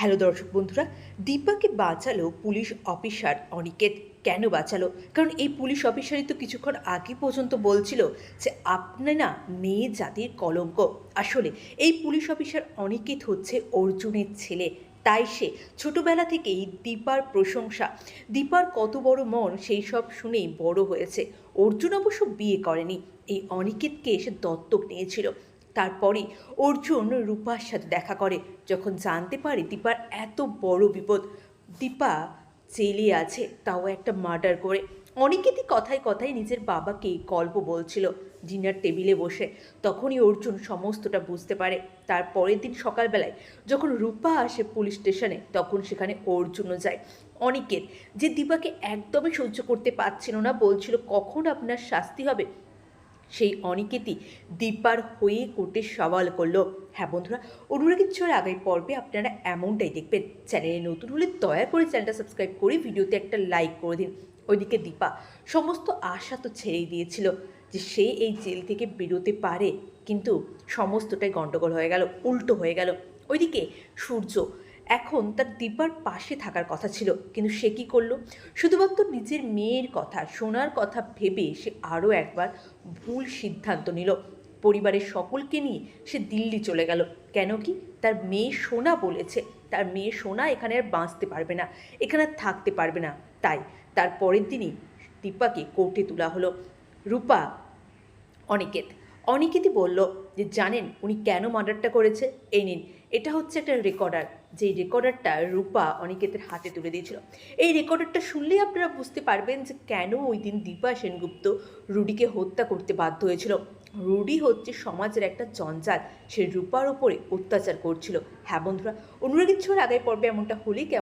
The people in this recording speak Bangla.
হ্যালো দর্শক বন্ধুরা, দীপাকে বাঁচালো পুলিশ অফিসার অনিকেত। কেন বাঁচালো? কারণ এই পুলিশ অফিসারই তো কিছুক্ষণ আগে পর্যন্ত বলছিল যে আপনি না মেয়ে জাতির কলঙ্ক। আসলে এই পুলিশ অফিসার অনিকেত হচ্ছে অর্জুনের ছেলে। তাই সে ছোটবেলা থেকেই দীপার প্রশংসা। দীপার কত বড় মন সেই সব শুনেই বড় হয়েছে। অর্জুন অবশ্য বিয়ে করেনি। এই অনিকেতকে সে দত্তক নিয়েছিল। তারপরেই অর্জুন রূপার সাথে দেখা করে। যখন জানতে পারে দীপার এত বড় বিপদ, দীপা জেলে আছে, তাও একটা মার্ডার করে। অনেকেরই কথায় কথায় নিজের বাবাকে গল্প বলছিল ডিনার টেবিলে বসে। তখনই অর্জুন সমস্তটা বুঝতে পারে। তার পরের দিন সকালবেলায় যখন রূপা আসে পুলিশ স্টেশনে, তখন সেখানে অর্জুনও যায়। অনিকেত যে দীপাকে একদমই সহ্য করতে পারছিল না, বলছিল কখন আপনার শাস্তি হবে? সেই অনিকেতই দীপার হয়ে কোর্টে সওয়াল করল। হ্যাঁ বন্ধুরা অনুরাগের ছোঁয়ার আগের পর্বে আপনারা এমনটাই দেখবেন। চ্যানেলে নতুন হলে দয়া করে চ্যানেলটা সাবস্ক্রাইব করে ভিডিওতে একটা লাইক করে দিন। ওইদিকে দীপা সমস্ত আশা তো ছেড়েই দিয়েছিল যে সে এই জেল থেকে বেরোতে পারে। কিন্তু সমস্তটাই গণ্ডগোল হয়ে গেল, উল্টো হয়ে গেল। ওইদিকে সূর্য এখন তার দীপার পাশে থাকার কথা ছিল। কিন্তু সে কি করল? শুধুমাত্র নিজের মেয়ের কথা শোনার কথা ভেবে সে আরও একবার ভুল সিদ্ধান্ত নিল। পরিবারের সকলকে নিয়ে সে দিল্লি চলে গেল। কেন কি? তার মেয়ে সোনা বলেছে, তার মেয়ে সোনা এখানে আর বাঁচতে পারবে না, এখানে আর থাকতে পারবে না। তাই তার পরের দিনই দীপাকে কোর্টে তোলা হলো। রূপা, অনিকেত অনিকেতই বলল যে, জানেন, উনি কেন মার্ডারটা করেছে? এই নিন। এটা হচ্ছে একটা রেকর্ডার যে রেকর্ডারটা রূপা অনিকেতের হাতে তুলে দিয়েছিল। এই রেকর্ডারটা শুনলেই আপনারা বুঝতে পারবেন যে, কেন ওই দিন দীপা সেনগুপ্ত রুডিকে হত্যা করতে বাধ্য হয়েছিল। রুডি হচ্ছে সমাজের একটা জঞ্জাল। সে রূপার ওপরে অত্যাচার করছিল। হ্যাঁ বন্ধুরা, অনুরাগের ছোঁয়ার আগের পর্বে এমনটা হলেই